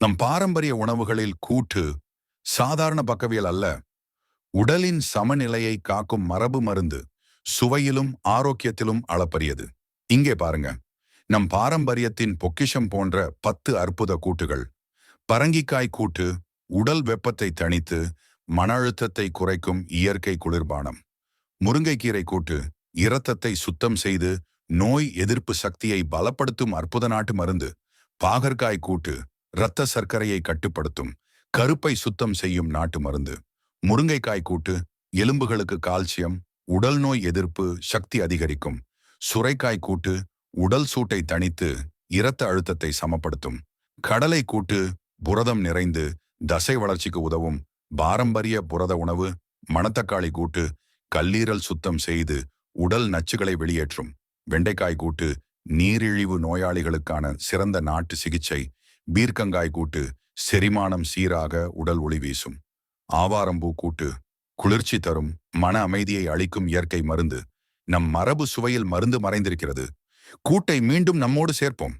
நம் பாரம்பரிய உணவுகளில் கூட்டு சாதாரண பக்கவியல் அல்ல. உடலின் சமநிலையை காக்கும் மரபு மருந்து சுவையிலும் ஆரோக்கியத்திலும் அளப்பரியது. இங்கே பாருங்க. நம் பாரம்பரியத்தின் பொக்கிஷம் போன்ற பத்து அற்புத கூட்டுகள். பரங்கிக்காய் கூட்டு உடல் வெப்பத்தை தணித்து மன அழுத்தத்தை குறைக்கும் இயற்கை குளிர்பானம். முருங்கைக்கீரை கூட்டு இரத்தத்தை சுத்தம் செய்து நோய் எதிர்ப்பு சக்தியை பலப்படுத்தும் அற்புத நாட்டு மருந்து. பாகற்காய் கூட்டு இரத்த சர்க்கரையை கட்டுப்படுத்தும் கருப்பை சுத்தம் செய்யும் நாட்டு மருந்து முருங்கைக்காய் கூட்டு எலும்புகளுக்கு கால்சியம் உடல் நோய் எதிர்ப்பு சக்தி அதிகரிக்கும் சுரைக்காய் கூட்டு உடல் சூட்டை தணித்து இரத்த அழுத்தத்தை சமப்படுத்தும் கடலை கூட்டு புரதம் நிறைந்து தசை வளர்ச்சிக்கு உதவும் பாரம்பரிய புரத உணவு மணத்தக்காளி கூட்டு கல்லீரல் சுத்தம் செய்து உடல் நச்சுகளை வெளியேற்றும் வெண்டைக்காய் கூட்டு நீரிழிவு நோயாளிகளுக்கான சிறந்த நாட்டு சிகிச்சை பீர்க்கங்காய் கூட்டு செரிமானம் சீராக உடல் ஒளி வீசும். ஆவாரம்பூ கூட்டு குளிர்ச்சி தரும் மன அமைதியை அளிக்கும் இயற்கை மருந்து. நம் மரபு சுவையில் மருந்து மறைந்திருக்கிறது. கூட்டை மீண்டும் நம்மோடு சேர்ப்போம்.